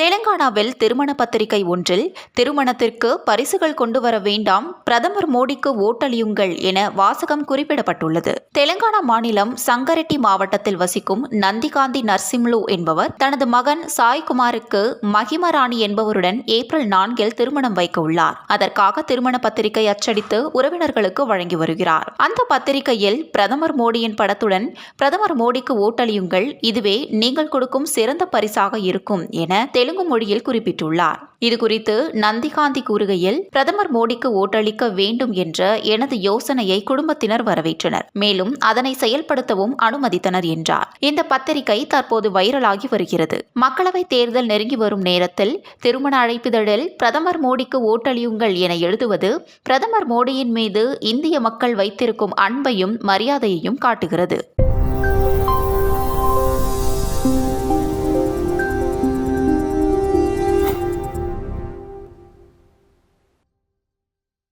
தெலுங்கானாவில் திருமண பத்திரிகை ஒன்றில் திருமணத்திற்கு பரிசுகள் கொண்டு வர வேண்டாம் பிரதமர் மோடிக்கு ஓட்டளியுங்கள் என வாசகம் குறிப்பிடப்பட்டுள்ளது. தெலுங்கானா மாநிலம் சங்கரெட்டி மாவட்டத்தில் வசிக்கும் நந்திகாந்தி நர்சிம்லு என்பவர் தனது மகன் சாய்குமாருக்கு மகிமராணி என்பவருடன் ஏப்ரல் நான்கில் திருமணம் வைக்க உள்ளார். அதற்காக திருமண பத்திரிகை அச்சடித்து உறவினர்களுக்கு வழங்கி வருகிறார். அந்த பத்திரிகையில் பிரதமர் மோடியின் படத்துடன் பிரதமர் மோடிக்கு ஓட்டளியுங்கள் இதுவே நீங்கள் கொடுக்கும் சிறந்த பரிசாக இருக்கும் என தெலுங்கு மொழியில் குறிப்பிட்டுள்ளார். இதுகுறித்து நந்திகாந்தி கூறுகையில் பிரதமர் மோடிக்கு ஓட்டளிக்க வேண்டும் என்ற எனது யோசனையை குடும்பத்தினர் வரவேற்றனர். மேலும் அதனை செயல்படுத்தவும் அனுமதித்தனர் என்றார். இந்த பத்திரிகை தற்போது வைரலாகி வருகிறது. மக்களவை தேர்தல் நெருங்கி வரும் நேரத்தில் திருமண அழைப்பிதழில் பிரதமர் மோடிக்கு ஓட்டளியுங்கள் என எழுதுவது பிரதமர் மோடியின் மீது இந்திய மக்கள் வைத்திருக்கும் அன்பையும் மரியாதையையும் காட்டுகிறது.